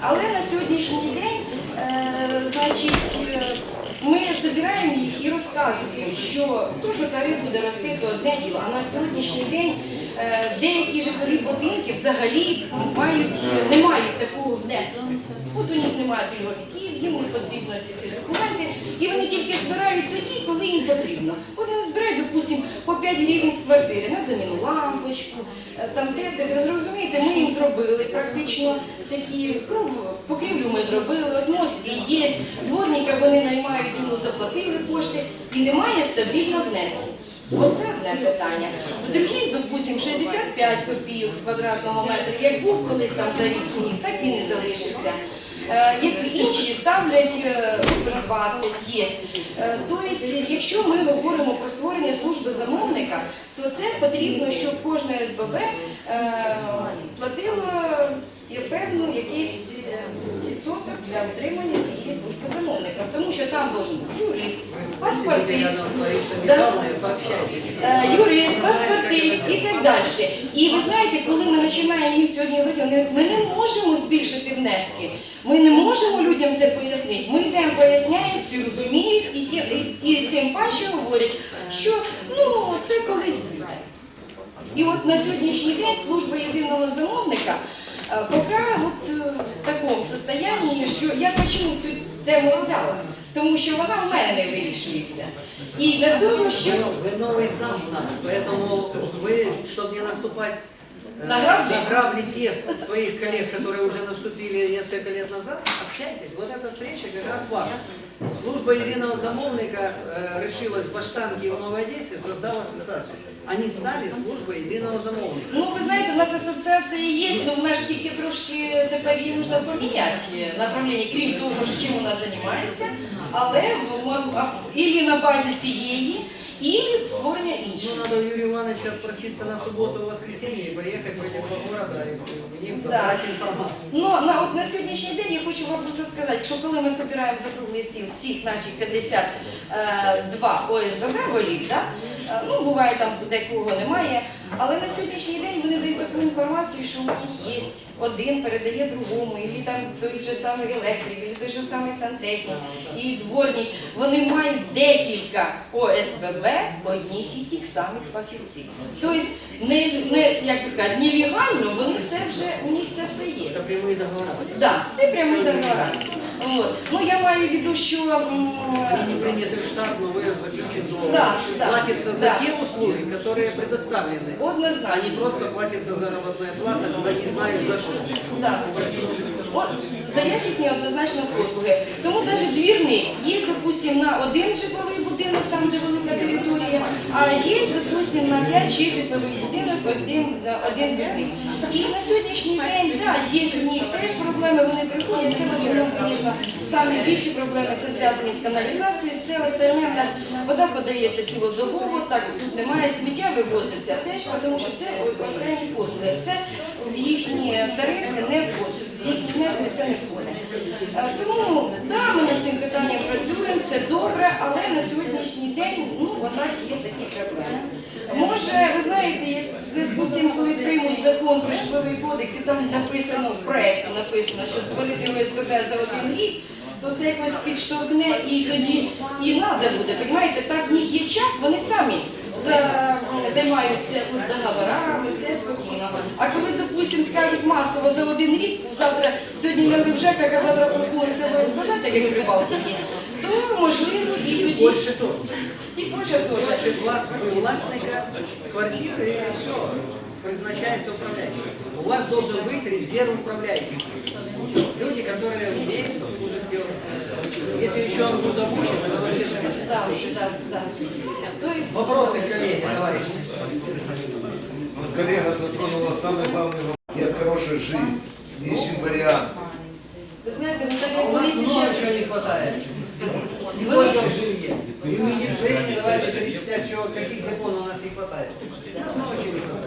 Але на сьогоднішній день, е, значить, е, ми збираємо їх і розказуємо, що то, що тариф буде рости, то одне діло. А на сьогоднішній день деякі житлові будинки взагалі мають, не мають такого внеску. От у них немає пільговиків, їм потрібно ці всі документи, і вони тільки збирають тоді, коли їм потрібно. Вони збирають, допустимо, по 5 гривень з квартири на заміну лампочку, е, там де, де зрозумієте, ми їм зробили практично такі кров, покрівлю ми зробили, от мост і є, дворника вони наймають, йому заплатили кошти, і немає стабільно внеску. Оце одне питання. В другій, допустимо, 65 копійок з квадратного метра, як був колись там тариф у них, так і залишився. Е, Як інші ставлять е, рубль 20, є. Е, Тобто, якщо ми говоримо про створення служби замовника, то це потрібно, щоб кожне СББ платило певну якийсь відсоток для отримання. Тому що там должен бути юрист, паспортист, юрист, паспортист і так далі. І ви знаєте, коли ми починаємо їм сьогодні говорити, ми не можемо збільшити внески. Ми не можемо людям це пояснити. Ми йдемо поясняємо, всі розуміють, і, ті- і, і тим паче говорять, що ну це колись буде. І от на сьогоднішній день служба єдиного замовника е, поки от е, в такому состоянні, що я чому цю тему взяла? Тому що вона в мене не вирішується. І для того, що Вы, вы новый зам у нас, поэтому вы, чтобы не наступать э, На грабли? на грабли тех своих коллег, которые уже наступили несколько лет назад, общайтесь. Вот эта встреча как раз ваша. Служба единого замовника э, решилась в Баштанке и в Новой Одессе, создала ассоциацию. Они стали службой единого замовника. ну ви знаєте, у нас асоціація є, але в нас тільки трошки тепер її можна поміняти направлення, крім того, що чим вона займається, але в мозку і на базі цієї, І створення Ну, іншої. надо у Юрия Ивановича отпроситься на субботу и воскресенье и поехать в эти два города и забрати них забрать информацию. Ну, на, от на сьогоднішній день я хочу вам просто сказати, що коли ми збираємо за круглий сіл всіх наших 52 ОСББ голів, да? Е, ну буває там декого немає, але на сьогоднішній день вони дають таку інформацію, що у них є один передає другому, і там той же самий електрик, і той же самий сантехнік, і дворник. Вони мають декілька ОСББ одних і тих самих фахівців. Тобто, не, не, як би сказати, нелегально, вони це вже, у них це все є. Это прямые договора. Да, це прямий договор. От. Ну я маю в виду, що м, Они не приняты в штат, но вы заключен договор. Да, да, платится за да. те услуги, которые предоставлены. А однозначно. не просто платится заработная плата, за не знаю за что. Да. За якісні однозначно послуги. Тому навіть двірник є, допустимо, на один житловий будинок, там де велика територія, а є, допустимо, на 5-6 житлових будинок один, один двірник. І на сьогоднішній день, да, є у них теж проблеми, вони приходять, це в основному, звісно, самі більші проблеми це зв'язані з каналізацією, все остальне в нас вода подається цілодобово, так тут немає сміття, вивозиться теж, тому що це окремі послуги. Це в їхні тарифи не входить, в їхні внески це не входить. Е, Тому да, ми над цим питанням працюємо, це добре, але на сьогоднішній день ну отак є такі проблеми. Може, ви знаєте, в зв'язку з тим, коли приймуть закон про житловий кодекс, і там написано в проєкті написано, що створити ОСББ за один рік. То це якось підштовхне і тоді і треба буде. Понімаєте, так в них є час, вони самі за, займаються от договорами, все спокійно. А коли, допустимо, скажуть масово за один рік, завтра сьогодні ляли в ЖЕКах, а завтра проснулися в ОСББ, так як в Прибалтиці, то можливо і тоді. Больше тоже. І Польща теж. Больше власть, властника квартиры и все. Призначается управляющий. У вас должен быть резерв управляющих. Люди, которые умеют служить первым. если еще он будет обучен, это вообще замечательно. Да, да, да. То есть, Вопросы, коллеги, товарищи? Вот коллега затронула самый главный вопрос. Нет хорошей жизни, ищем вариант. ви знаєте, ну так А у нас много чего не хватает. Не Вы- только в жилье. И в медицине, давайте перечислять, чего, каких законов у нас не хватает. У нас много чего не хватает.